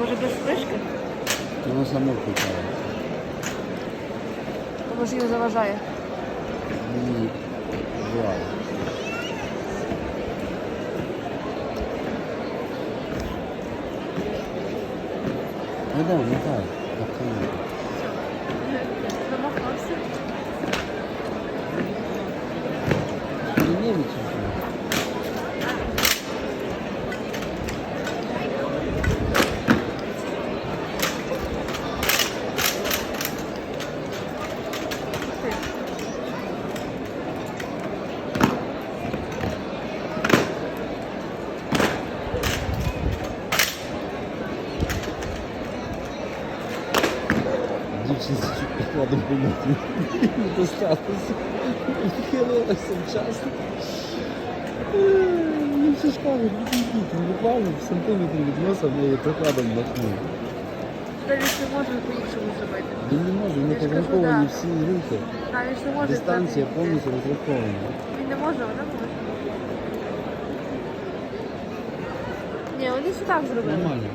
Може без спишки? Воно само включає. Тому що їм заважає. Мені буває. Ну да, ну так. Так, конечно. Замахався. Не немец Дівчинці чуть підкладом помогти. Не досталося. Хилилася вчасно. Ну, все ж кажуть, відійдіть, він буквально в сантиметрі від носа в неї прикладом махнув. Навіть не може по-іншому зробити. Він не може, вони Я ж кажу, розраховані да. всі рухи. Навіть не може. Дистанція так повністю йти. розрахована. Він не може, вона може. Ні, вони все так зробили. Нормально.